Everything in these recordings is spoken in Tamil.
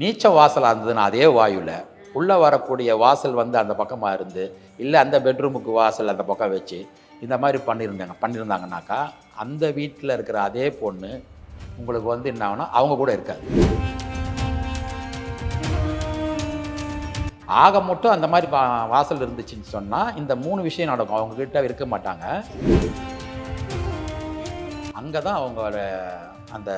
நீச்ச வாசலாக இருந்ததுன்னா அதே வாயுவில் உள்ளே வரக்கூடிய வாசல் வந்து அந்த பக்கமாக இருந்து இல்லை அந்த பெட்ரூமுக்கு வாசல் அந்த பக்கம் வச்சு இந்த மாதிரி பண்ணியிருந்தாங்க பண்ணியிருந்தாங்கனாக்கா அந்த வீட்டில் இருக்கிற அதே பொண்ணு உங்களுக்கு வந்து என்ன ஆகும்னா அவங்க கூட இருக்காது. ஆக மட்டும் அந்த மாதிரி வா- வாசல் இருந்துச்சுன்னு சொன்னால் இந்த மூணு விஷயம் நடக்கும். அவங்கக்கிட்ட இருக்க மாட்டாங்க. அங்கே தான் அவங்களோட அந்த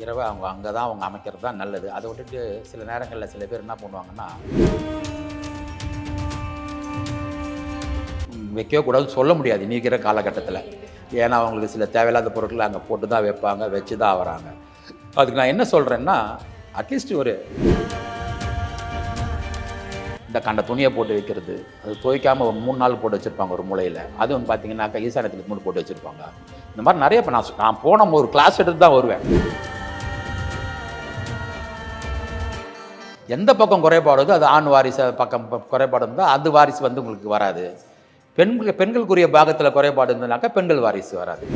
இரவை அவங்க அங்கே தான் அவங்க அமைக்கிறது தான் நல்லது. அதை விட்டுட்டு சில நேரங்களில் சில பேர் என்ன பண்ணுவாங்கன்னா வைக்கக்கூடாதுன்னு சொல்ல முடியாது இன்னி இருக்கிற காலகட்டத்தில். ஏன்னா அவங்களுக்கு சில தேவையில்லாத பொருட்களை அங்கே போட்டு தான் வைப்பாங்க வச்சு தான் வராங்க. அதுக்கு நான் என்ன சொல்கிறேன்னா அட்லீஸ்ட் ஒரு இந்த கண்ட துணியை போட்டு வைக்கிறது அது துவைக்காமல் மூணு நாள் போட்டு வச்சுருப்பாங்க ஒரு மூலையில். அது வந்து பார்த்தீங்கன்னாக்கா ஈசானத்தில் மூணு போட்டு வச்சுருப்பாங்க. இந்த மாதிரி நிறைய இப்போ நான் நான் போன ஒரு கிளாஸ் எடுத்து தான் வருவேன். எந்த பக்கம் குறைபாடு அது ஆண் வாரிசு பக்கம் குறைபாடு இருந்தால் அது வாரிசு வந்து உங்களுக்கு வராது. பெண்கள் பெண்களுக்குரிய பாகத்தில் குறைபாடு இருந்ததுனாக்கா பெண்கள் வாரிசு வராது.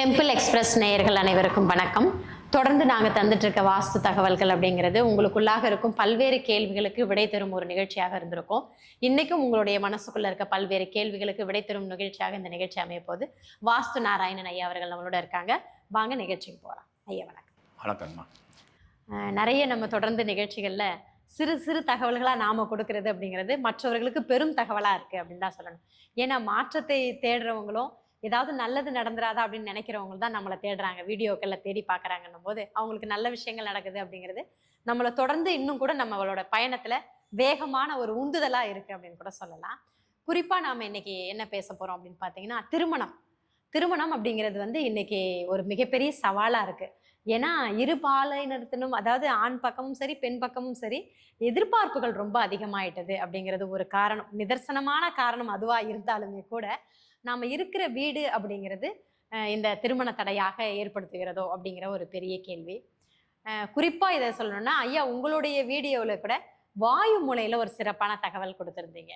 டெம்பிள் எக்ஸ்பிரஸ் நேயர்கள் அனைவருக்கும் வணக்கம். தொடர்ந்து நாங்கள் தந்துட்டு இருக்க வாஸ்து தகவல்கள் அப்படிங்கிறது உங்களுக்குள்ளாக இருக்கும். பல்வேறு கேள்விகளுக்கு விடை தரும் ஒரு நிகழ்ச்சியாக இருந்திருக்கும். இன்னைக்கும் உங்களுடைய மனசுக்குள்ள இருக்க பல்வேறு கேள்விகளுக்கு விடை தரும் நிகழ்ச்சியாக இந்த நிகழ்ச்சி அமைய போது வாஸ்து நாராயணன் ஐயா அவர்கள் நம்மளோட இருக்காங்க. வாங்க நிகழ்ச்சிக்கு போகலாம் ஐயா வணக்கம். வணக்கங்கம்மா அஹ் நிறைய நம்ம தொடர்ந்து நிகழ்ச்சிகளில் சிறு சிறு தகவல்களாக நாம கொடுக்கறது அப்படிங்கிறது மற்றவர்களுக்கு பெரும் தகவலாக இருக்குது அப்படின்னு தான் சொல்லணும். ஏன்னா மாற்றத்தை தேடுறவங்களும் ஏதாவது நல்லது நடந்துராதா அப்படின்னு நினைக்கிறவங்க தான் நம்மளை தேடுறாங்க வீடியோக்களில் தேடி பார்க்குறாங்கன்னும் போது அவங்களுக்கு நல்ல விஷயங்கள் நடக்குது அப்படிங்கிறது நம்மளை தொடர்ந்து இன்னும் கூட நம்மளோட பயணத்தில் வேகமான ஒரு உந்துதலாக இருக்குது அப்படின்னு கூட சொல்லலாம். குறிப்பாக நாம் இன்னைக்கு என்ன பேச போகிறோம் அப்படின்னு பார்த்தீங்கன்னா திருமணம். திருமணம் அப்படிங்கிறது வந்து இன்னைக்கு ஒரு மிகப்பெரிய சவாலாக இருக்குது ஏன்னா இரு பாலினத்தினும் அதாவது ஆண் பக்கமும் சரி பெண் பக்கமும் சரி எதிர்பார்ப்புகள் ரொம்ப அதிகமாயிட்டது அப்படிங்கிறது ஒரு காரணம். நிதர்சனமான காரணம் அதுவாக இருந்தாலுமே கூட நாம் இருக்கிற வீடு அப்படிங்கிறது இந்த திருமண தடையாக ஏற்படுத்துகிறதோ அப்படிங்கிற ஒரு பெரிய கேள்வி. குறிப்பாக இதை சொல்லணும்னா ஐயா உங்களுடைய வீடியோவில் கூட வாயு மூலையில் ஒரு சிறப்பான தகவல் கொடுத்துருந்தீங்க.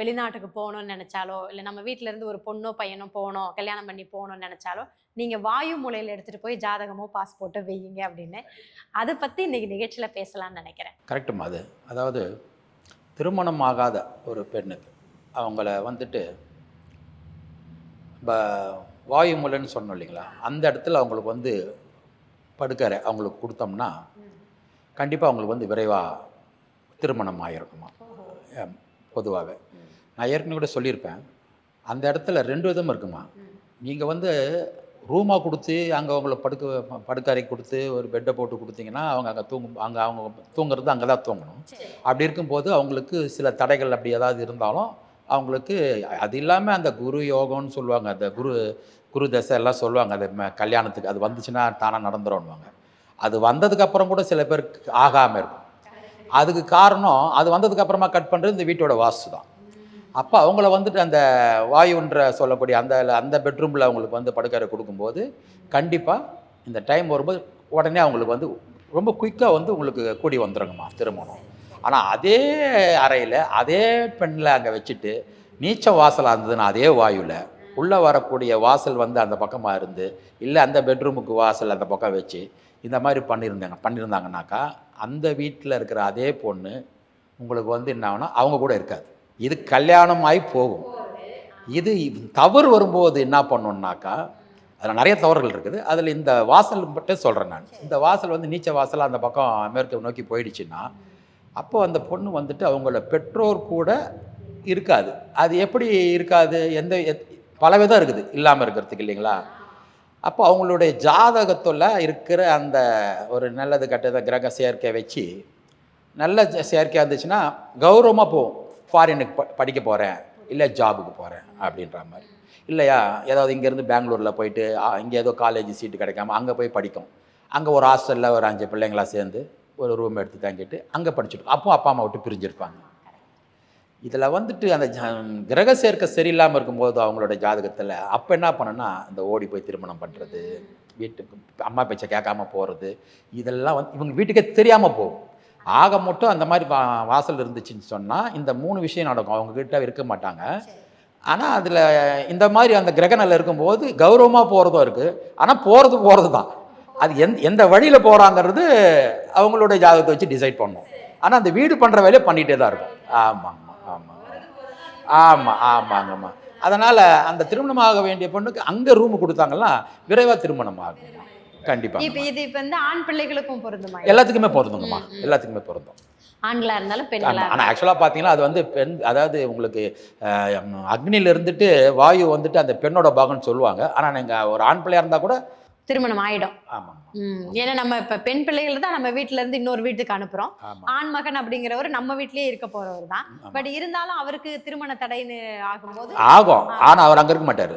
வெளிநாட்டுக்கு போகணும்னு நினச்சாலோ இல்லை நம்ம வீட்டிலேருந்து இருந்து ஒரு பொண்ணோ பையனோ போகணும் கல்யாணம் பண்ணி போகணும்னு நினச்சாலோ நீங்கள் வாயு மூலையில் எடுத்துகிட்டு போய் ஜாதகமோ பாஸ்போர்ட்டோ வையுங்க அப்படின்னு. அதை பற்றி இன்றைக்கி நிகழ்ச்சியில் பேசலாம்னு நினைக்கிறேன். கரெக்டுமா அது? அதாவது திருமணம் ஆகாத ஒரு பெண்ணுக்கு அவங்கள வந்துட்டு வாயு மூலைன்னு சொன்னோம் இல்லைங்களா? அந்த இடத்துல அவங்களுக்கு வந்து படுக்கறை அவங்களுக்கு கொடுத்தோம்னா கண்டிப்பாக அவங்களுக்கு வந்து விரைவாக திருமணம் ஆகிருக்குமா பொதுவாகவே நான் ஏற்கனவே கூட சொல்லியிருப்பேன். அந்த இடத்துல ரெண்டு விதம் இருக்குமா? நீங்கள் வந்து ரூமாக கொடுத்து அங்கே அவங்கள படுக்க படுக்கறை கொடுத்து ஒரு பெட்டை போட்டு கொடுத்தீங்கன்னா அவங்க அங்கே தூங்கும் அங்கே அவங்க தூங்குறது அங்கே தான் தூங்கணும் அப்படி இருக்கும்போது அவங்களுக்கு சில தடைகள் அப்படி ஏதாவது இருந்தாலும் அவங்களுக்கு அது இல்லாமல் அந்த குரு யோகம்னு சொல்லுவாங்க. அந்த குரு குரு தசை எல்லாம் சொல்லுவாங்க. அது ம- கல்யாணத்துக்கு அது வந்துச்சுன்னா தானாக நடந்துடும்வாங்க அது வந்ததுக்கப்புறம் கூட சில பேருக்கு ஆகாமல் இருக்கும். அதுக்கு காரணம் அது வந்ததுக்கப்புறமா கட் பண்ணுறது இந்த வீட்டோட வாஸ்து தான். அப்போ அவங்கள வந்துட்டு அந்த வாயுன்ற சொல்லக்கூடிய அந்த அந்த பெட்ரூமில் அவங்களுக்கு வந்து படுக்கறை கொடுக்கும்போது கண்டிப்பாக இந்த டைம் வரும்போது உடனே அவங்களுக்கு வந்து ரொம்ப குயிக்காக வந்து உங்களுக்கு கூடி வந்துருங்கம்மா திருமணம். ஆனால் அதே அறையில் அதே பெண்ணில் அங்கே வச்சுட்டு நீச்ச வாசலாக இருந்ததுன்னா அதே வாயுவில் உள்ளே வரக்கூடிய வாசல் வந்து அந்த பக்கமாக இருந்து இல்லை அந்த பெட்ரூமுக்கு வாசல் அந்த பக்கம் வச்சு இந்த மாதிரி பண்ணியிருந்தாங்க பண்ணியிருந்தாங்கனாக்கா அந்த வீட்டில் இருக்கிற அதே பொண்ணு உங்களுக்கு வந்து என்ன ஆகுனா அவங்க கூட இருக்காது. இது கல்யாணம் ஆகி போகும். இது தவறு வரும்போது என்ன பண்ணணுன்னாக்கா அதில் நிறைய தவறுகள் இருக்குது. அதில் இந்த வாசல் மட்டும் சொல்கிறேன் நான். இந்த வாசல் வந்து நீச்ச வாசல் அந்த பக்கம் மேற்கு நோக்கி போயிடுச்சுன்னா அப்போ அந்த பொண்ணு வந்துட்டு அவங்கள பெற்றோர் கூட இருக்காது. அது எப்படி இருக்காது? எந்த எத்- பல விதம் இருக்குது. இல்லாமல் இருக்கிறதுக்கு இல்லைங்களா? அப்போ அவங்களுடைய ஜாதகத்தில் இருக்கிற அந்த ஒரு நல்லது கெட்டத கிரக சேர்க்கை வச்சு நல்ல செயற்கையாக சேர்க்கையாக இருந்துச்சுன்னா கௌரவமாக போகும் ஃபாரினுக்கு ப படிக்க போகிறேன் இல்லை ஜாபுக்கு போகிறேன் அப்படின்ற மாதிரி. இல்லையா? ஏதாவது இங்கேருந்து பெங்களூரில் போயிட்டு இங்கே ஏதோ காலேஜ் சீட்டு கிடைக்காம அங்கே போய் படிக்கும். அங்கே ஒரு ஹாஸ்டலில் ஒரு அஞ்சு பிள்ளைங்களா சேர்ந்து ஒரு ரூம் எடுத்து தங்கிட்டு அங்கே படிச்சுட்டு அப்போ அப்பா அம்மா விட்டு பிரிஞ்சிருப்பாங்க. இதில் வந்துட்டு அந்த ஜ- கிரக சேர்க்கை சரியில்லாமல் இருக்கும்போது அவங்களோட ஜாதகத்தில் அப்போ என்ன பண்ணணும்னா இந்த ஓடி போய் திருமணம் பண்ணுறது வீட்டுக்கு அம்மா பேச்சை கேட்காம போகிறது இதெல்லாம் வந்து இவங்க வீட்டுக்கே தெரியாமல் போகும். ஆக மட்டும் அந்த மாதிரி வா- வாசல் இருந்துச்சுன்னு சொன்னால் இந்த மூணு விஷயம் நடக்கும். அவங்கக்கிட்ட இருக்க மாட்டாங்க. ஆனால் அதில் இந்த மாதிரி அந்த கிரகணில் இருக்கும்போது கௌரவமாக போகிறதும் இருக்குது ஆனால் போகிறது போகிறது தான் அது எந்த எந்த வழியில் போகிறாங்கிறது அவங்களுடைய ஜாதகத்தை வச்சு டிசைட் பண்ணும். ஆனால் அந்த வீடு பண்ணுற வேலையை பண்ணிகிட்டே தான் இருக்கும். ஆமாங்கம்மா ஆமாங்க ஆமாம் ஆமாங்கம்மா. அதனால் அந்த திருமணம் ஆக வேண்டிய பொண்ணுக்கு அங்கே ரூம் கொடுத்தாங்கன்னா விரைவாக திருமணம் ஆகுங்கம்மா கண்டிப்பாக இப்ப இது இப்ப வந்து ஆண் பிள்ளைகளுக்கும் பொருந்துமா எல்லாத்துக்குமே பொருந்துங்கம்மா. எல்லாத்துக்குமே பொருந்தும். ஆண்களா இருந்தாலும் பெண்களா ஆனால் ஆக்சுவலாக பார்த்தீங்கன்னா அது வந்து பெண் அதாவது உங்களுக்கு அக்னியில இருந்துட்டு வாயு வந்துட்டு அந்த பெண்ணோட பாகம்னு சொல்லுவாங்க. ஆனால் நீங்கள் ஒரு ஆண் பிள்ளையா இருந்தால் கூட திருமணம் ஆயிடும். ஏன்னா நம்ம இப்ப பெண் பிள்ளைகள் தான் நம்ம வீட்ல இருந்து இன்னொரு வீட்டுக்கு அனுப்புறோம். ஆண் மகன் அப்படிங்கிறவர் நம்ம வீட்லயே இருக்க போறவர் தான். ஆமா. பட் இருந்தாலும் அவருக்கு திருமண தடைன்னு ஆகும்போது ஆகும். ஆனால் அவர் அங்கே இருக்க மாட்டார்.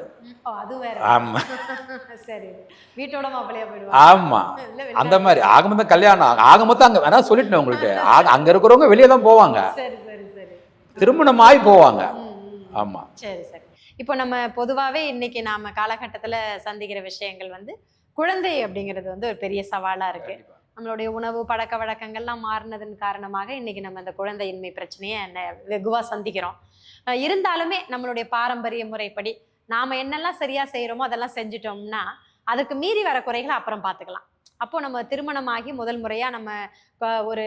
அது வேற. சரி. வீட்டோட மாப்பிள்ளையா போயிடுவாங்க வெளில- அந்த மாதிரி. ஆகமொத்தம் கல்யாணம் ஆகும். ஆக மொத்தம் அங்கே வேணா சொல்லிட்டேன் உங்களுக்கு. ஆக அங்கே இருக்கிறவங்க வெளியே தான் போவாங்க. சரி சரி சரி. திருமணம் ஆகி போவாங்க. ம், ம். ஆமாம் சரி சரி. இப்போ நம்ம பொதுவாகவே இன்னைக்கு நாம காலகட்டத்துல சந்திக்கிற விஷயங்கள் வந்து குழந்தை அப்படிங்கிறது வந்து ஒரு பெரிய சவாலா இருக்கு. நம்மளுடைய உணவு பழக்க வழக்கங்கள்லாம் மாறினதன் காரணமாக இன்னைக்கு நம்ம இந்த குழந்தையின்மை பிரச்சனையை நெ- வெகுவா சந்திக்கிறோம். இருந்தாலுமே நம்மளுடைய பாரம்பரிய முறைப்படி நாம என்னெல்லாம் சரியா செய்றோமோ அதெல்லாம் செஞ்சுட்டோம்னா அதுக்கு மீறி வர குறைகளை அப்புறம் பார்த்துக்கலாம். அப்போ நம்ம திருமணமாகி முதல் முறையா நம்ம ஒரு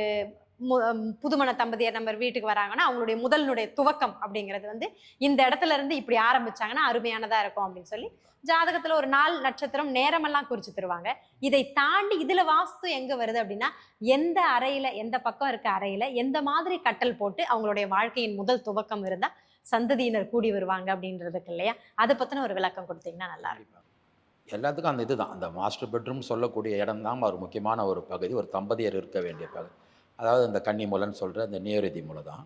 புதுமண தம்பதியர் நம்ம வீட்டுக்கு வராங்கன்னா அவங்களுடைய முதலினுடைய துவக்கம் அப்படிங்கிறது வந்து இந்த இடத்துல இருந்து இப்படி ஆரம்பிச்சாங்கன்னா அருமையானதா இருக்கும் அப்படின்னு சொல்லி ஜாதகத்துல ஒரு நாள் நட்சத்திரம் நேரமெல்லாம் குறிச்சு தருவாங்க. இதை தாண்டி இதுல வாஸ்து எங்க வருது அப்படின்னா எந்த அறையில எந்த பக்கம் இருக்க அறையில எந்த மாதிரி கட்டல் போட்டு அவங்களுடைய வாழ்க்கையின் முதல் துவக்கம் இருந்தா சந்ததியினர் கூடி வருவாங்க அப்படின்றதுக்கு இல்லையா? அதை பத்தின ஒரு விளக்கம் கொடுத்தீங்கன்னா நல்லா இருக்கும். எல்லாத்துக்கும் அந்த இதுதான். அந்த மாஸ்டர் பெட்ரூம் சொல்லக்கூடிய இடம் தான் ஒரு முக்கியமான ஒரு பகுதி. ஒரு தம்பதியர் இருக்க வேண்டிய பகுதி. அதாவது இந்த கன்னி மூலைன்னு சொல்கிற அந்த நேரதி மூலை தான்.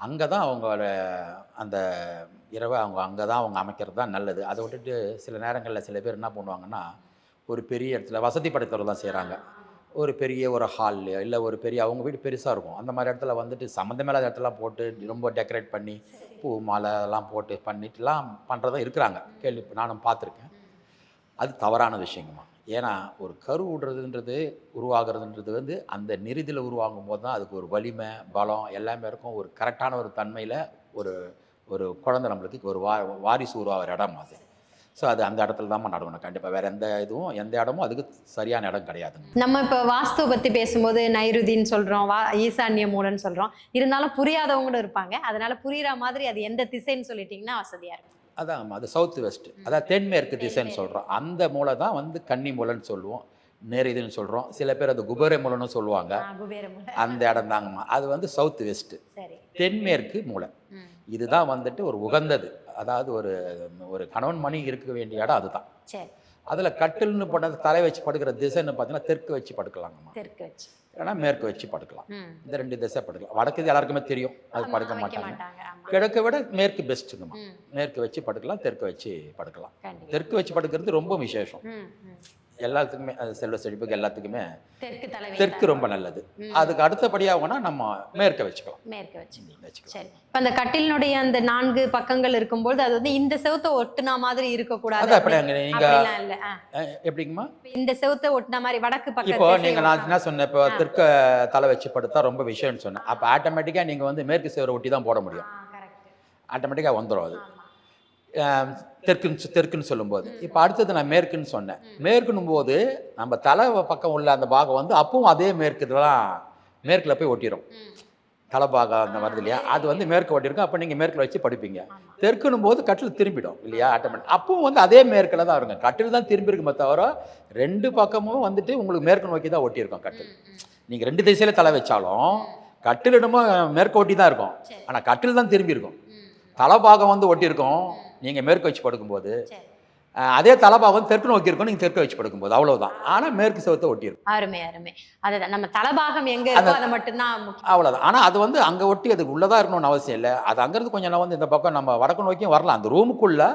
அங்கே தான் அவங்களோட அந்த இரவை அவங்க அங்கே தான் அவங்க அமைக்கிறது தான் நல்லது. அதை விட்டுட்டு சில நேரங்களில் சில பேர் என்ன பண்ணுவாங்கன்னா ஒரு பெரிய இடத்துல வசதி படைத்தவர் தான் செய்கிறாங்க ஒரு பெரிய ஒரு ஹால்லையோ இல்லை ஒரு பெரிய அவங்க வீடு பெருசாக இருக்கும். அந்த மாதிரி இடத்துல வந்துட்டு சம்மந்தமில்லாத இடத்துலாம் போட்டு ரொம்ப டெக்கரேட் பண்ணி பூ மாலை எல்லாம் போட்டு பண்ணிட்டுலாம் பண்ணுறதும் இருக்கிறாங்க. கேள்வி நானும் பார்த்துருக்கேன். அது தவறான விஷயங்கம்மா. ஏன்னா ஒரு கரு விடுறதுன்றது உருவாகிறதுன்றது வந்து அந்த நெறிதில் உருவாகும் போது தான் அதுக்கு ஒரு வலிமை பலம் எல்லாமே இருக்கும். ஒரு கரெக்டான ஒரு தன்மையில் ஒரு ஒரு குழந்தை நம்மளுக்கு ஒரு வா வாரிசு உருவாகிற இடம் அது. ஸோ அது அந்த இடத்துல தான் நடக்கணும். கண்டிப்பாக வேறு எந்த இதுவும் எந்த இடமும் அதுக்கு சரியான இடம் கிடையாது நம்ம இப்போ வாஸ்து பற்றி பேசும்போது நைருதின்னு சொல்கிறோம் வா ஈசான்ய மூலன்னு சொல்கிறோம் இருந்தாலும் புரியாதவங்களும் இருப்பாங்க. அதனால புரிகிற மாதிரி அது எந்த திசைன்னு சொல்லிட்டீங்கன்னா வசதியாக இருக்கும். அதான் அது சவுத் வெஸ்ட் அதான் தென்மேற்கு திசைன்னு சொல்கிறோம் அந்த மூலை தான் வந்து கன்னி மூலைன்னு சொல்லுவோம். நேரிதுன்னு சொல்கிறோம் சில பேர் அது குபேர மூலைன்னு சொல்லுவாங்க. அந்த இடம் தாங்கம்மா அது வந்து சவுத் வெஸ்ட் சரி. தென்மேற்கு மூலை ம். இதுதான் வந்துட்டு ஒரு உகந்தது. அதாவது ஒரு ஒரு கணவன் மணி இருக்க வேண்டிய இடம் அதுதான். அதில் கட்டில்னு போட்டது தலை வச்சு படுக்கிற திசைன்னு பார்த்தீங்கன்னா தெற்கு வச்சு படுக்கலாங்கம்மா. தெற்கு வச்சு. இல்லைன்னா மேற்கு வச்சு படுக்கலாம். இந்த ரெண்டு திசை படுக்கலாம். வடக்கு எல்லாருக்குமே தெரியும். அது படுக்க மாட்டாங்க. கிழக்கை விட மேற்கு பெஸ்ட்டுங்கம்மா மேற்கு வச்சு படுக்கலாம் தெற்கு வச்சு படுக்கலாம். தெற்கு வச்சு படுக்கிறது ரொம்ப விசேஷம். எல்லாத்துக்குமே செல்வ செழிப்புக்கு எல்லாத்துக்குமே தெற்கு ரொம்ப நல்லது. அதுக்கு அடுத்தபடியாகனா நம்ம மேற்க வச்சுக்கலாம். மேற்கு வச்சு வச்சுக்கலாம். சரி. இப்ப அந்த கட்டிலினுடைய அந்த நான்கு பக்கங்கள் இருக்கும்போது அது வந்து இந்த செவுத்த ஒட்டுனா மாதிரி இருக்கக்கூடாது. இல்ல. ஆ. எப்படிங்கம்மா? இந்த செவுத்த ஒட்டுன மாதிரி வடக்கு இப்போ பக்கத்து நீங்கள் நான் என்ன சொன்னேன் இப்போ தெற்க தலை வச்சு படுத்தா ரொம்ப விஷயம்னு சொன்னேன். அப்போ ஆட்டோமேட்டிக்காக நீங்கள் வந்து மேற்கு சேவரை ஒட்டி தான் போட முடியும். ஆட்டோமேட்டிக்காக வந்துடும் அது. தெற்குன்னு தெற்குன்னு சொல்லும்போது. இப்போ அடுத்தது நான் மேற்குன்னு சொன்னேன். மேற்குன்னும் போது நம்ம தலை பக்கம் உள்ள அந்த பாகம் வந்து அப்பவும் அதே மேற்கு தான் மேற்கில் போய் ஒட்டிடும் தலைபாகம் அந்த வருது இல்லையா? அது வந்து மேற்கு ஒட்டியிருக்கும் அப்போ நீங்கள் மேற்கில் வச்சு படுப்பீங்க. தெற்குன்னும் போது கட்டில் திரும்பிடும் இல்லையா? ஆட்டோமேட்டிக். அப்பவும் வந்து அதே மேற்கில் தான் வருங்க. கட்டில் தான் திரும்பி இருக்குமே தவிர ரெண்டு பக்கமும் வந்துட்டு உங்களுக்கு மேற்கு நோக்கி தான் ஒட்டியிருக்கும் கட்டில். நீங்கள் ரெண்டு திசையில தலை வச்சாலும் கட்டில் என்னமோ மேற்கு ஒட்டி தான் இருக்கும். ஆனால் கட்டில் தான் திரும்பி இருக்கும் தலைபாகம் வந்து ஒட்டியிருக்கும். நீங்கள் மேற்கு வச்சு படுக்கும்போது அதே தலைபாகம் தெற்கு நோக்கி இருக்கும் நீங்கள் தெற்கு வச்சு படுக்கும்போது அவ்வளவுதான். ஆனால் மேற்கு செவத்தை ஒட்டியிருக்கும். அருமை அருமை. அதுதான் நம்ம தலபாகம் எங்க இருக்கோ அதை மட்டும்தான் முக்கியம். அவ்வளோதான் ஆனால் அது வந்து அங்கே ஒட்டி அது உள்ளதாக இருக்கணும்னு அவசியம் இல்லை. அது அங்கேருந்து கொஞ்சம் வந்து இந்த பக்கம் நம்ம வடக்கு நோக்கியும் வரலாம். அந்த ரூமுக்குள்ளே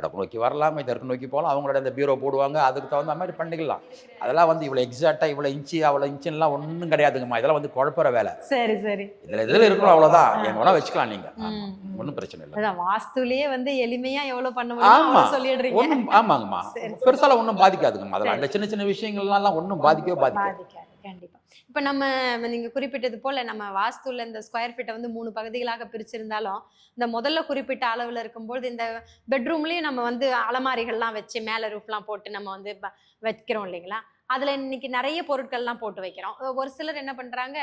வடக்கு நோக்கி வரலாம் தெற்கு நோக்கி போகலாம். அவங்களோட அந்த பீரோ போடுவாங்க. அதுக்கு தகுந்த மாதிரி பண்ணிக்கலாம். அதெல்லாம் வந்து இவ்வளோ எக்ஸாக்டாக இவ்வளோ இன்ச்சு அவ்வளோ இன்ச்சுலாம் ஒன்றும் கிடையாதுங்கம்மா. இதெல்லாம் வந்து குழப்பற வேலை. சரி சரி. இதில் இதில் இருக்கணும் அவ்வளோதான் எங்க வேணால் வச்சுக்கலாம் நீங்கள். ஒன்றும் பிரச்சனை இல்லை. வாஸ்துலயே வந்து எளிமையா எவ்வளவு பண்ண முடியும் சொல்லிடுறீங்க. ஒன்றும் ஆமாங்கம்மா. பெருசாலாம் ஒன்றும் பாதிக்காதுங்கம்மா. அதெல்லாம் அந்த சின்ன சின்ன விஷயங்கள்லாம் ஒன்றும் பாதிக்கவே பாதிக்காது. பாதிக்காது. கண்டிப்பா. இப்போ நம்ம நீங்கள் குறிப்பிட்டது போல் நம்ம வாஸ்துவில் இந்த ஸ்கொயர் ஃபீட்டை வந்து மூணு பகுதிகளாக பிரிச்சிருந்தாலும் இந்த முதல்ல குறிப்பிட்ட அளவில் இருக்கும்போது இந்த பெட்ரூம்லேயும் நம்ம வந்து அலமாரிகள்லாம் வச்சு மேலே ரூஃப்லாம் போட்டு நம்ம வந்து வைக்கிறோம் இல்லைங்களா? அதில் இன்னைக்கு நிறைய பொருட்கள்லாம் போட்டு வைக்கிறோம். ஒரு சிலர் என்ன பண்ணுறாங்க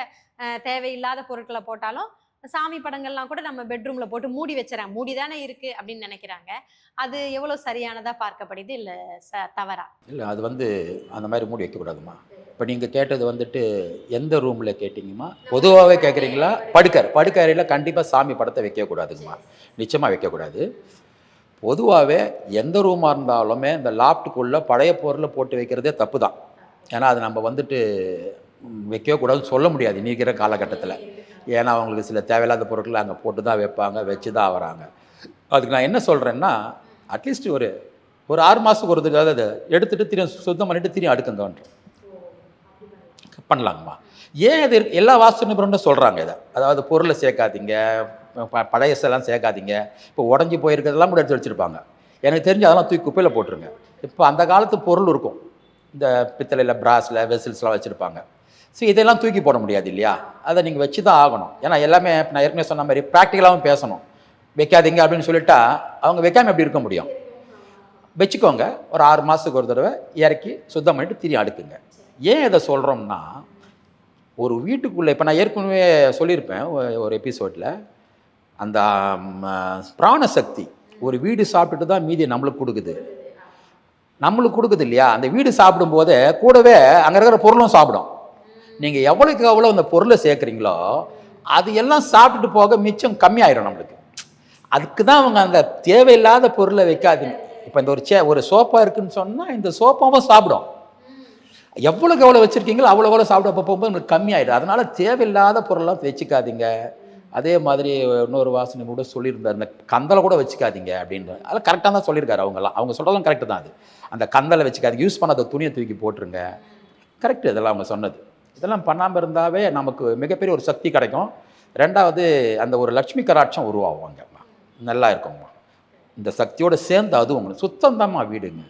தேவையில்லாத பொருட்களை போட்டாலும் சாமி படங்கள்லாம் கூட நம்ம பெட்ரூம்ல போட்டு மூடி வச்சுறேன். மூடி தானே இருக்கு அப்படின்னு நினைக்கிறாங்க. அது எவ்வளவு சரியானதா பார்க்கப்படுது இல்ல ச- தவறா? இல்லை அது வந்து அந்த மாதிரி மூடி வைக்கக்கூடாதும்மா இப்போ நீங்கள் கேட்டது வந்துட்டு எந்த ரூமில் கேட்டிங்கம்மா? பொதுவாகவே கேட்குறீங்களா படுக்கர். படுக்கறையில் கண்டிப்பாக சாமி படத்தை வைக்கக்கூடாதுங்கம்மா நிச்சயமாக வைக்கக்கூடாது பொதுவாகவே எந்த ரூமாக இருந்தாலுமே இந்த லாப்டுக்குள்ளே பழைய பொருளை போட்டு வைக்கிறதே தப்பு தான் ஏன்னா அது நம்ம வந்துட்டு வைக்கக்கூடாதுன்னு வைக்கவே கூடாதுன்னு சொல்ல முடியாது. நீக்கிற இருக்கிற காலகட்டத்தில். ஏன்னா அவங்களுக்கு சில தேவையில்லாத பொருட்களை அங்கே போட்டு தான் வைப்பாங்க வச்சு தான் வராங்க அதுக்கு நான் என்ன சொல்கிறேன்னா அட்லீஸ்ட் ஒரு ஒரு ஆறு மாதத்துக்கு ஒரு தடவை அதை எடுத்துகிட்டு திரும்ப சுத்தம் பண்ணிட்டு திரும்பி அடுக்குங்கன்ற பண்ணலாங்கம்மா. ஏன் இது எல்லா வாஸ்து நிபுணரும் சொல்கிறாங்க இதை. அதாவது பொருளை சேர்க்காதீங்க ப- பழையசெல்லாம் சேர்க்காதீங்க. இப்போ உடஞ்சி போயிருக்கிறதெல்லாம் கூட எடுத்து வச்சுருப்பாங்க. எனக்கு தெரிஞ்சு அதெல்லாம் தூக்கி குப்பையில் போட்டுருங்க. இப்போ அந்த காலத்து பொருள் இருக்கும். இந்த பித்தளையில் பிராஸில் வெசில்ஸ்லாம் வச்சுருப்பாங்க. ஸோ இதெல்லாம் தூக்கி போட முடியாது இல்லையா? அதை நீங்கள் வச்சு தான் ஆகணும். ஏன்னா எல்லாமே இப்போ நான் ஏற்கனவே சொன்ன மாதிரி ப்ராக்டிக்கலாகவும் பேசணும். வைக்காதீங்க அப்படின்னு சொல்லிட்டா அவங்க வைக்காமல் எப்படி இருக்க முடியும்? வச்சுக்கோங்க ஒரு ஆறு மாதத்துக்கு ஒரு தடவை இறக்கி சுத்தம் பண்ணிட்டு திரும்பி அடுக்குங்க. ஏன் இதை சொல்கிறோம்னா ஒரு வீட்டுக்குள்ளே இப்போ நான் ஏற்கனவே சொல்லியிருப்பேன் ஒரு எபிசோடில் அந்த பிராணசக்தி ஒரு வீடு சாப்பிட்டுட்டு தான் மீதி நம்மளுக்கு கொடுக்குது. நம்மளுக்கு கொடுக்குது இல்லையா? அந்த வீடு சாப்பிடும்போது கூடவே அங்கே இருக்கிற பொருளும் சாப்பிடும். நீங்கள் எவ்வளோக்கு எவ்வளோ அந்த பொருளை சேர்க்குறீங்களோ அது எல்லாம் சாப்பிட்டுட்டு போக மிச்சம் கம்மியாயிரும் நம்மளுக்கு. அதுக்கு தான் அவங்க அந்த தேவையில்லாத பொருளை வைக்காதீங்க. இப்போ இந்த ஒரு சே ஒரு சோப்பா இருக்குன்னு சொன்னால் இந்த சோப்பாவும் சாப்பிடும். எவ்வளோக்கு எவ்வளோ வச்சுருக்கீங்களோ அவ்வளோ எவ்வளோ சாப்பிட அப்போ போகும்போது உங்களுக்கு கம்மியாயிடும் அதனால தேவையில்லாத பொருளெல்லாம் வச்சுக்காதீங்க. அதே மாதிரி இன்னொரு வாசனை கூட சொல்லியிருந்தார். இந்த கந்தலை கூட வச்சுக்காதீங்க அப்படின்ற அதெல்லாம் கரெக்டாக தான் சொல்லியிருக்காரு அவங்கெல்லாம். அவங்க சொல்கிறதும் கரெக்டு தான் அது. அந்த கந்தலை வச்சுக்காதீங்க. யூஸ் பண்ணாத துணியை தூக்கி போட்டுருங்க. கரெக்ட் இதெல்லாம் அவங்க சொன்னது. இதெல்லாம் பண்ணாமல் இருந்தாவே நமக்கு மிகப்பெரிய ஒரு சக்தி கிடைக்கும். ரெண்டாவது அந்த ஒரு லக்ஷ்மி கராட்சம் உருவாகுவாங்க நல்லா இருக்கும்மா இந்த சக்தியோடு சேர்ந்து அதுவும் உங்களுக்கு சுத்தம்தாம்மா வீடுங்க.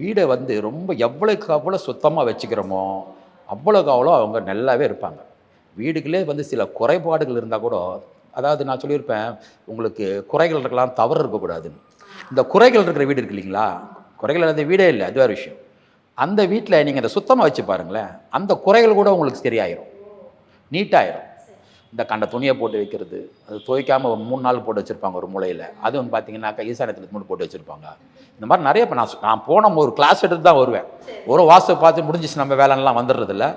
வீடை வந்து ரொம்ப எவ்வளோக்கு அவ்வளோ சுத்தமாக வச்சுக்கிறோமோ அவ்வளோக்கு அவ்வளோ அவங்க நல்லாவே இருப்பாங்க. வீடுகளே வந்து சில குறைபாடுகள் இருந்தால் கூட அதாவது நான் சொல்லியிருப்பேன் உங்களுக்கு குறைகள் இருக்கலாம் தவறு இருக்கக்கூடாதுன்னு. இந்த குறைகள் இருக்கிற வீடு இருக்கு இல்லைங்களா? குறைகள் இல்லாத வீடே இல்லை அது வேறு விஷயம். அந்த வீட்டில் நீங்கள் அதை சுத்தமாக வச்சு பாருங்களேன் அந்த குறைகள் கூட உங்களுக்கு சரியாயிரும். நீட்டாயிரும். இந்த கண்ட துணியை போட்டு வைக்கிறது அது துவைக்காமல் ஒரு மூணு நாள் போட்டு வச்சுருப்பாங்க ஒரு மூலையில். அது வந்து பார்த்தீங்கன்னாக்கா ஈசானத்தில் மூணு போட்டு வச்சுருப்பாங்க. இந்த மாதிரி நிறைய இப்போ நான் நான் போன ஒரு கிளாஸ் எடுத்து தான் வருவேன். ஒரு வாசை பார்த்து முடிஞ்சிச்சு நம்ம வேலைலாம் வந்துடுறதில்ல.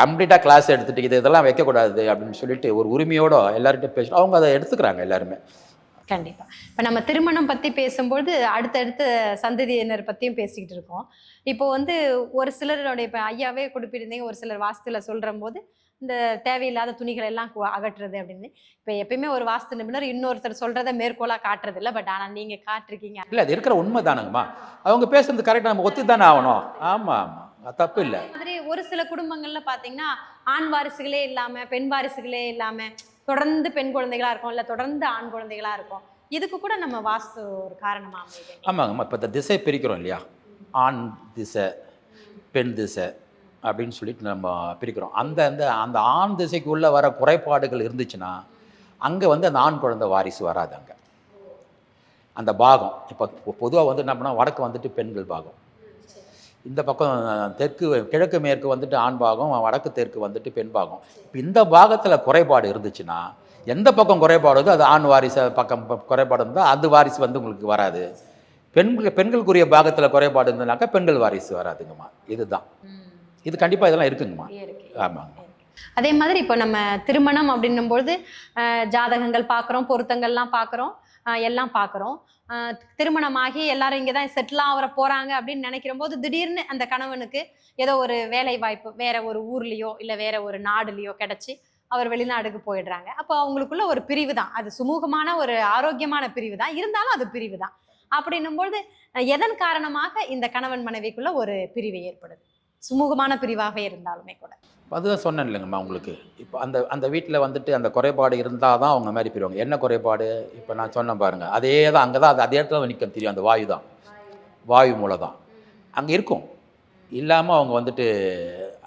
கம்ப்ளீட்டாக கிளாஸ் எடுத்துகிட்டு இது இதெல்லாம் வைக்கக்கூடாது அப்படின்னு சொல்லிட்டு ஒரு உரிமையோடு எல்லார்கிட்ட பேசி அவங்க அதை எடுத்துக்கிறாங்க எல்லாருமே. கண்டிப்பா. இப்ப நம்ம திருமணம் பத்தி பேசும்போது அடுத்தடுத்த சந்ததியினர் பத்தியும் பேசிக்கிட்டு இருக்கோம். இப்போ வந்து ஒரு சிலருடைய இப்ப ஐயாவே குறிப்பிட்டிருந்தீங்க ஒரு சிலர் வாஸ்துல சொல்ற போது இந்த தேவையில்லாத துணிகள் எல்லாம் அகற்றுறது அப்படின்னு. இப்ப எப்பயுமே ஒரு வாஸ்து நிபுணர் இன்னொருத்தர் சொல்றதை மேற்கோளா காட்டுறது இல்ல பட் ஆனா நீங்க காட்டிருக்கீங்க. இல்லை அது இருக்கிற உண்மை தானுங்கம்மா அவங்க பேசுறது கரெக்டாக நம்ம ஒத்து தானே ஆகணும். ஆமாம் ஆமாம் அது தப்பு இல்லை. மாதிரி ஒரு சில குடும்பங்கள்ல பாத்தீங்கன்னா ஆண் வாரிசுகளே இல்லாம பெண் வாரிசுகளே இல்லாம தொடர்ந்து பெண் குழந்தைகளாக இருக்கும் இல்லை தொடர்ந்து ஆண் குழந்தைகளாக இருக்கும். இதுக்கு கூட நம்ம வாஸ்து ஒரு காரணமாக அமையுது. ஆமாங்கம்மா இப்போ இந்த திசை பிரிக்கிறோம் இல்லையா? ஆண் திசை பெண் திசை அப்படின்னு சொல்லிட்டு நம்ம பிரிக்கிறோம். அந்த அந்த அந்த ஆண் திசைக்கு உள்ளே வர குறைபாடுகள் இருந்துச்சுன்னா அங்கே வந்து அந்த ஆண் குழந்தை வாரிசு வராது அங்கே. அந்த பாகம் இப்போ பொதுவாக வந்து என்ன பண்ணால் வடக்கு வந்துட்டு பெண்கள் பாகம். இந்த பக்கம் தெற்கு கிழக்கு மேற்கு வந்துட்டு ஆண் பாகம் வடக்கு தெற்கு வந்துட்டு பெண் பாகம். இப்போ இந்த பாகத்தில் குறைபாடு இருந்துச்சுன்னா எந்த பக்கம் குறைபாடு அது ஆண் வாரிசு பக்கம் குறைபாடு இருந்தால் அது வாரிசு வந்து உங்களுக்கு வராது. பெண்கள் பெண்களுக்குரிய பாகத்தில் குறைபாடு இருந்ததுனாக்கா பெண்கள் வாரிசு வராதுங்கம்மா. இதுதான். இது கண்டிப்பாக இதெல்லாம் இருக்குங்கம்மா. இருக்கு ஆமாங்க. அதே மாதிரி இப்போ நம்ம திருமணம் அப்படின்னும்போது அஹ், ஜாதகங்கள் பார்க்குறோம் பொருத்தங்கள்லாம் பார்க்குறோம் எல்லாம் பார்க்குறோம் திருமணமாகி எல்லாரும் இங்கே தான் செட்டில் ஆகிற போகிறாங்க அப்படின்னு நினைக்கிற போது திடீர்னு அந்த கணவனுக்கு ஏதோ ஒரு வேலை வாய்ப்பு வேற ஒரு ஊர்லேயோ இல்லை வேற ஒரு நாடுலேயோ கிடச்சி அவர் வெளிநாடுக்கு போயிடுறாங்க. அப்போ அவங்களுக்குள்ள ஒரு பிரிவு தான் அது சுமூகமான ஒரு ஆரோக்கியமான பிரிவு தான் இருந்தாலும் அது பிரிவு தான் அப்படின்னும்பொழுது எதன் காரணமாக இந்த கணவன் மனைவிக்குள்ள ஒரு பிரிவு ஏற்படுது? சுமூகமான பிரிவாக இருந்தாலுமே கூட. அதுதான் சொன்னேன் இல்லைங்கம்மா உங்களுக்கு. இப்போ அந்த அந்த வீட்டில் வந்துட்டு அந்த குறைபாடு இருந்தால் தான் அவங்க மாதிரி பிரிவாங்க. என்ன குறைபாடு? இப்போ நான் சொன்னேன் பாருங்க. அதே தான் அங்கே தான் அது அதே இடத்துல நிற்க தெரியும் அந்த வாயு தான். வாயு மூலம் தான். அங்கே இருக்கும். இல்லாமல் அவங்க வந்துட்டு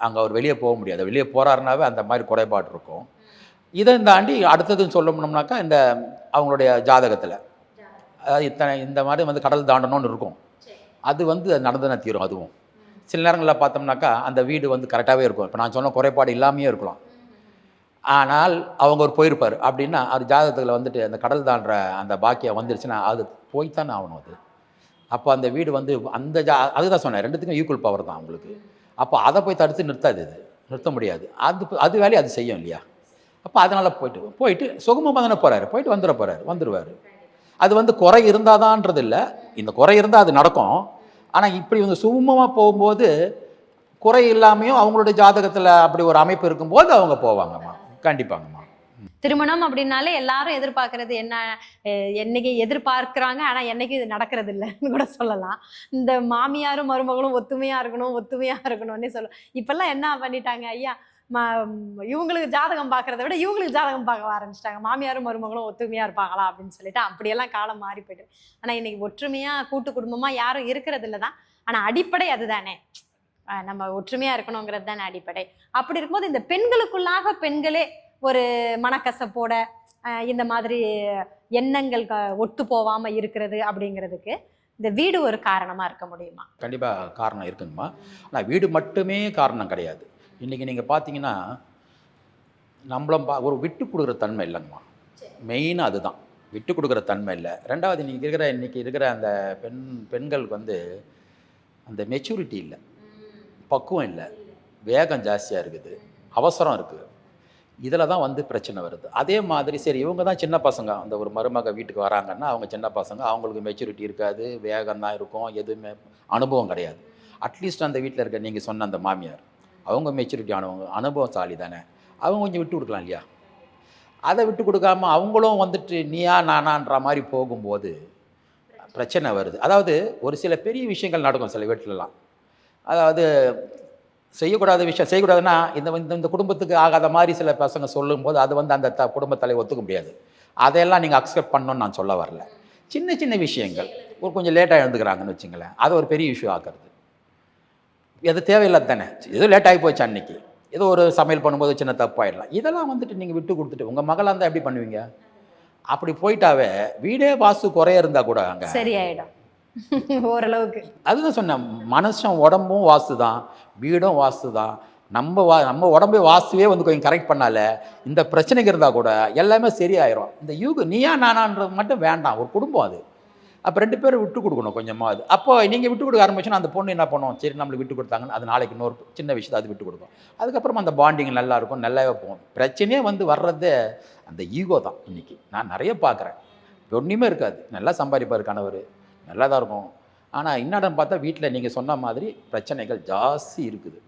அங்கே அவர் வெளியே போக முடியாது. வெளியே போகிறாருனாவே அந்த மாதிரி குறைபாடு இருக்கும். இதை தாண்டி அடுத்ததுன்னு சொல்லணும்னாக்கா இந்த அவங்களுடைய ஜாதகத்தில். அதாவது இத்தனை இந்த மாதிரி வந்து கடல் தாண்டணும்னு இருக்கும். அது வந்து நடந்தன தீரும் அதுவும். சில நேரங்களில் பார்த்தோம்னாக்கா அந்த வீடு வந்து கரெக்டாகவே இருக்கும். இப்போ நான் சொன்ன குறைபாடு இல்லாமையே இருக்கலாம். ஆனால் அவங்க ஒரு போயிருப்பார். அப்படின்னா அது ஜாதகத்தில் வந்துட்டு அந்த கடல் தாண்டுற அந்த பாக்கியம் வந்துருச்சுன்னா அது போய்த்தானே ஆகணும் அது. அப்போ அந்த வீடு வந்து அந்த ஜா அதுதான் சொன்னேன். ரெண்டுத்துக்கும் ஈக்குவல் பவர் தான் அவங்களுக்கு. அப்போ அதை போய் தடுத்து நிறுத்தாது இது. நிறுத்த முடியாது. அது அது வேலையை அது செய்யும் இல்லையா? அப்போ அதனால் போயிட்டு போயிட்டு சுகமாக தானே போகிறாரு போயிட்டு வந்துட போகிறாரு வந்துடுவார் அது வந்து குறை இருந்தாதான்றது இல்லை இந்த குறை இருந்தால் அது நடக்கும். ஆனால் இப்படி வந்து சுகமாக போகும்போது குறை இல்லாமையும் அவங்களுடைய ஜாதகத்தில் அப்படி ஒரு அமைப்பு இருக்கும்போது அவங்க போவாங்கம்மா. கண்டிப்பாங்கம்மா. திருமணம் அப்படின்னாலே எல்லாரும் எதிர்பார்க்கறது என்ன என்னைக்கு எதிர்பார்க்கிறாங்க ஆனால் என்னைக்கு இது நடக்கிறது இல்லைன்னு கூட சொல்லலாம். இந்த மாமியாரும் மருமகளும் ஒத்துமையாக இருக்கணும் ஒத்துமையாக இருக்கணும்னே சொல்லலாம் இப்பெல்லாம் என்ன பண்ணிட்டாங்க ஐயா? இவங்களுக்கு ஜாதகம் பார்க்கறத விட இவங்களுக்கு ஜாதகம் பார்க்க ஆரம்பிச்சிட்டாங்க. மாமியாரும் மருமகளும் ஒத்துமையாக இருப்பாங்களா அப்படின்னு சொல்லிட்டு அப்படியெல்லாம் காலம் மாறி போயிட்டு. ஆனால் இன்னைக்கு ஒற்றுமையாக கூட்டு குடும்பமாக யாரும் இருக்கிறது இல்லை தான். ஆனால் அடிப்படை அதுதானே. நம்ம ஒற்றுமையாக இருக்கணுங்கிறது தானே அடிப்படை. அப்படி இருக்கும்போது இந்த பெண்களுக்குள்ளாக பெண்களே ஒரு மனக்கசப்போட இந்த மாதிரி எண்ணங்கள் க- ஒத்து போகாமல் இருக்கிறது அப்படிங்கிறதுக்கு இந்த வீடு ஒரு காரணமாக இருக்க முடியுமா? கண்டிப்பாக காரணம் இருக்குங்கம்மா. ஆனால் வீடு மட்டுமே காரணம் கிடையாது. இன்றைக்கி நீங்கள் பார்த்தீங்கன்னா நம்மளும் பா ஒரு விட்டு கொடுக்குற தன்மை இல்லைங்கம்மா. மெயினாக அதுதான். விட்டு கொடுக்குற தன்மை இல்லை. ரெண்டாவது இன்றைக்கி இருக்கிற இன்றைக்கி இருக்கிற அந்த பெண் பெண்களுக்கு வந்து அந்த மெச்சூரிட்டி இல்லை. பக்குவம் இல்லை. வேகம் ஜாஸ்தியாக இருக்குது. அவசரம் இருக்குது இதில் தான் வந்து பிரச்சனை வருது. அதே மாதிரி சரி இவங்க தான் சின்ன பசங்க. அந்த ஒரு மருமக வீட்டுக்கு வராங்கன்னா அவங்க சின்ன பசங்க. அவங்களுக்கு மெச்சூரிட்டி இருக்காது. வேகம் தான் இருக்கும். எதுவுமே அனுபவம் கிடையாது. அட்லீஸ்ட் அந்த வீட்டில் இருக்க நீங்கள் சொன்ன அந்த மாமியார். அவங்க மெச்சூரிட்டி ஆனவங்க அனுபவசாலி தானே. அவங்க கொஞ்சம் விட்டு கொடுக்கலாம் இல்லையா? அதை விட்டு கொடுக்காம அவங்களும் வந்துட்டு நீயா நானான்ற மாதிரி போகும்போது பிரச்சனை வருது. அதாவது ஒரு சில பெரிய விஷயங்கள் நடக்கும் சில வீட்டிலலாம் அதாவது செய்யக்கூடாத விஷயம் செய்யக்கூடாதுன்னா இந்த இந்த- இந்த குடும்பத்துக்கு ஆகாத மாதிரி சில பசங்க சொல்லும்போது அது வந்து அந்த த குடும்பத்தலை ஒத்துக்க முடியாது. அதையெல்லாம் நீங்கள் அக்செப்ட் பண்ணணும்னு நான் சொல்ல வரல. சின்ன சின்ன விஷயங்கள். ஒரு கொஞ்சம் லேட்டாக எழுந்துக்கிறாங்கன்னு வச்சுங்களேன். அதை ஒரு பெரிய இஷ்யூ ஆக்குறது. அது தேவையில்லாத தானே? ஏதோ லேட் ஆகி போச்சு அன்னைக்கு. ஏதோ ஒரு சமையல் பண்ணும்போது சின்ன தப்பாயிடலாம். இதெல்லாம் வந்துட்டு நீங்கள் விட்டு கொடுத்துட்டு உங்கள் மகளாக இருந்தால் எப்படி பண்ணுவீங்க? அப்படி போயிட்டாவே வீடே வாஸ்து குறைய இருந்தால் கூட அங்கே சரியாயிடும். ஓரளவுக்கு. அதுதான் சொன்னேன். மனுஷன் உடம்பும் வாஸ்து தான் வீடும் வாஸ்து தான் நம்ம வா நம்ம உடம்பே வாஸ்துவே வந்து கொஞ்சம் கரெக்ட் பண்ணால இந்த பிரச்சனைக்கு இருந்தால் கூட எல்லாமே சரியாயிரும். இந்த யூக நீயா நானான்றது மட்டும் வேண்டாம். ஒரு குடும்பம் அது. அப்போ ரெண்டு பேரும் விட்டு கொடுக்கணும் கொஞ்சமாக அது. அப்போ நீங்கள் விட்டு கொடுக்க ஆரம்பிச்சுன்னா அந்த பொண்ணு என்ன பண்ணும்? சரி நம்மளுக்கு விட்டு கொடுத்தாங்கன்னு அது நாளைக்கு இன்னொரு சின்ன விஷயத்தை அது விட்டு கொடுக்கும். அதுக்கப்புறம் அந்த பாண்டிங் நல்லா இருக்கும் நல்லாவே போகும். பிரச்சனையே வந்து வர்றதே அந்த ஈகோ தான் இன்னைக்கு. நான் நிறைய பார்க்குறேன். ஒன்றுமே இருக்காது. நல்லா சம்பாதிப்பார் கணவர். நல்லா தான் இருக்கும். ஆனால் இன்னடம் பார்த்தா வீட்டில் நீங்கள் சொன்ன மாதிரி பிரச்சனைகள் ஜாஸ்தி இருக்குது.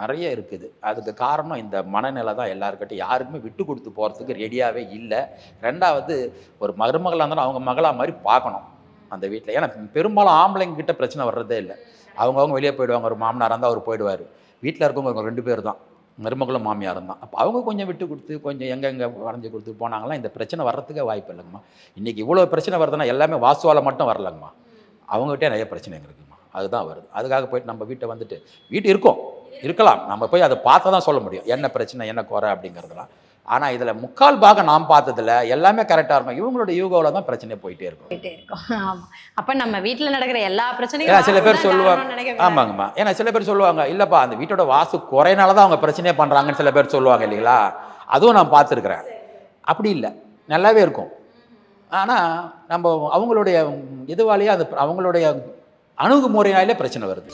நிறைய இருக்குது. அதுக்கு காரணம் இந்த மனநிலை தான் எல்லாருக்கிட்டையும் யாருக்குமே விட்டு கொடுத்து போகிறதுக்கு ரெடியாகவே இல்லை. ரெண்டாவது ஒரு மருமகளாக இருந்தாலும் அவங்க மகளாக மாதிரி பார்க்கணும். அந்த வீட்டில் ஏன்னா பெரும்பாலும் ஆம்பளைங்க கிட்ட பிரச்சனை வர்றதே இல்லை. அவங்கவுங்க வெளியே போயிடுவாங்க. ஒரு மாமனார் இருந்தால் அவர் போயிடுவார். வீட்டில் இருக்கவங்க ரெண்டு பேர் தான். மருமகளும் மாமியார் தான். அப்போ அவங்க கொஞ்சம் விட்டு கொடுத்து கொஞ்சம் எங்கெங்கே வரைஞ்சி கொடுத்து போனாங்கன்னா இந்த பிரச்சனை வர்றதுக்கே வாய்ப்பு இல்லைங்கம்மா. இன்றைக்கி இவ்வளோ பிரச்சனை வருதுன்னா எல்லாமே வாசுவால் மட்டும் வரலங்கம்மா. அவங்ககிட்டே நிறைய பிரச்சனைங்க இருக்குங்கம்மா. அதுதான் வருது. அதுக்காக போயிட்டு நம்ம வீட்டை வந்துட்டு வீட்டு இருக்கும். இருக்கலாம். நம்ம போய் அதை பார்த்து தான் சொல்ல முடியும். என்ன பிரச்சனை என்ன குறை அப்படிங்கிறதுலாம் ஆனால் இதில் முக்கால் பாகம் நாம் பார்த்ததுல எல்லாமே கரெக்டாக இருக்கும். இவங்களோட யூகோவில் தான் பிரச்சனை போயிட்டே இருக்கும். போயிட்டே இருக்கும். ஆமா. அப்ப நம்ம வீட்டுல நடக்கிற எல்லா பிரச்சனையும் சில பேர் சொல்லுவாங்க. ஆமாங்கம்மா. ஏன்னா சில பேர் சொல்லுவாங்க இல்லைப்பா அந்த வீட்டோட வாசு குறைனால தான் அவங்க பிரச்சனையே பண்ணுறாங்கன்னு சில பேர் சொல்லுவாங்க இல்லைங்களா? அதுவும் நான் பார்த்துருக்குறேன். அப்படி இல்லை. நல்லாவே இருக்கும். ஆனால் நம்ம அவங்களுடைய இதுவாலேயே அது அவங்களுடைய அணுகுமுறையினாலே பிரச்சனை வருது.